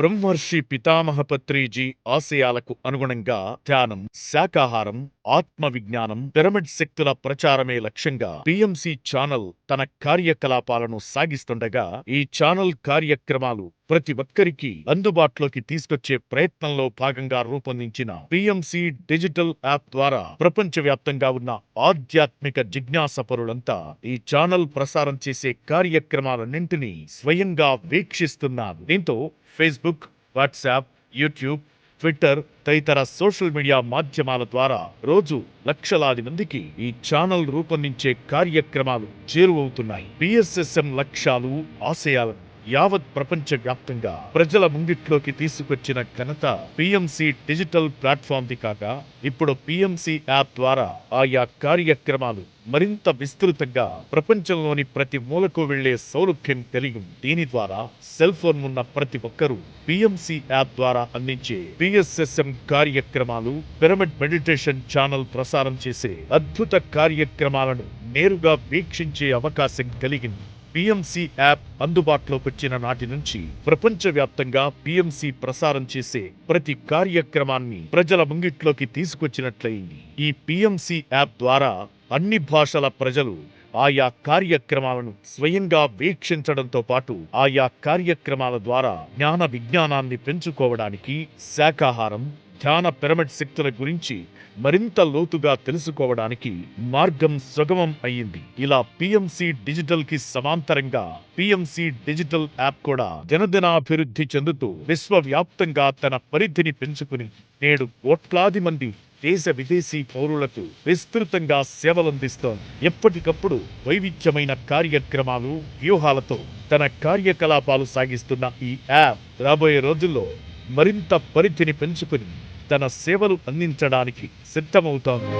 బ్రహ్మర్షి పితామహపత్రిజీ ఆశయాలకు అనుగుణంగా ధ్యానం శాకాహారం ఆత్మ విజ్ఞానం పిరమిడ్ శక్తుల ప్రచారమే లక్ష్యంగా పిఎంసి ఛానల్ తన కార్యకలాపాలను సాగిస్తుండగా ఈ ఛానల్ కార్యక్రమాలు ప్రతి ఒక్కరికి అందుబాటులోకి తీసుకొచ్చే ప్రయత్నంలో భాగంగా రూపొందించిన పిఎంసి డిజిటల్ యాప్ ద్వారా ప్రపంచవ్యాప్తంగా ఉన్న ఆధ్యాత్మిక జిజ్ఞాస పరులంతా ఈ ఛానల్ ప్రసారం చేసే కార్యక్రమాలన్నింటినీ స్వయంగా వీక్షిస్తున్నారు. దీంతో ఫేస్బుక్ వాట్సాప్ యూట్యూబ్ ట్విట్టర్ తదితర సోషల్ మీడియా మాధ్యమాల ద్వారా రోజు లక్షలాది మందికి ఈ ఛానల్ రూపొందించే కార్యక్రమాలు చేరువవుతున్నాయి. పిఎస్ఎస్ఎం లక్ష్యాలు ఆశయాలను యావత్ ప్రపంచ వ్యాప్తంగా ప్రజల ముంగిట్లోకి తీసుకొచ్చిన ఘనత పిఎంసి డిజిటల్ ప్లాట్ఫామ్ది కాక ఇప్పుడు పిఎంసి యాప్ ద్వారా ఆయా కార్యక్రమాలు మరింత విస్తృతంగా ప్రపంచంలోని ప్రతి మూలకు వెళ్ళే సౌలభ్యం కలిగి. దీని ద్వారా సెల్ ఫోన్ ఉన్న ప్రతి ఒక్కరూ పిఎంసి యాప్ ద్వారా అందించే పిఎస్ఎస్ఎం కార్యక్రమాలు పిరమిడ్ మెడిటేషన్ ఛానల్ ప్రసారం చేసే అద్భుత కార్యక్రమాలను నేరుగా వీక్షించే అవకాశం కలిగింది పిఎంసి యాప్ అందుబాటులోకి వచ్చిన నాటి నుంచి ప్రపంచవ్యాప్తంగా పిఎంసి ప్రసారం చేసే ప్రతి కార్యక్రమాన్ని ప్రజల ముంగిట్లోకి తీసుకొచ్చినట్లయింది. ఈ పిఎంసి యాప్ ద్వారా అన్ని భాషల ప్రజలు ఆయా కార్యక్రమాలను స్వయంగా వీక్షించడంతో పాటు ఆయా కార్యక్రమాల ద్వారా జ్ఞాన విజ్ఞానాన్ని పెంచుకోవడానికి శాకాహారం ధ్యాన పిరమిడ్ శక్తుల గురించి మరింత లోతుగా తెలుసుకోవడానికి మార్గం సుగమం అయ్యింది. ఇలా పిఎంసి డిజిటల్కి సమాంతరంగా పిఎంసి డిజిటల్ యాప్ కూడా దినదినాభివృద్ధి చెందుతూ విశ్వవ్యాప్తంగా తన పరిధిని పెంచుకుని నేడు కోట్లాది మంది దేశ విదేశీ పౌరులకు విస్తృతంగా సేవలందిస్తోంది. ఎప్పటికప్పుడు వైవిధ్యమైన కార్యక్రమాలు వ్యూహాలతో తన కార్యకలాపాలు సాగిస్తున్న ఈ యాప్ రాబోయే రోజుల్లో మరింత పరిధిని పెంచుకుని తన సేవలు అందించడానికి సిద్ధమవుతోంది.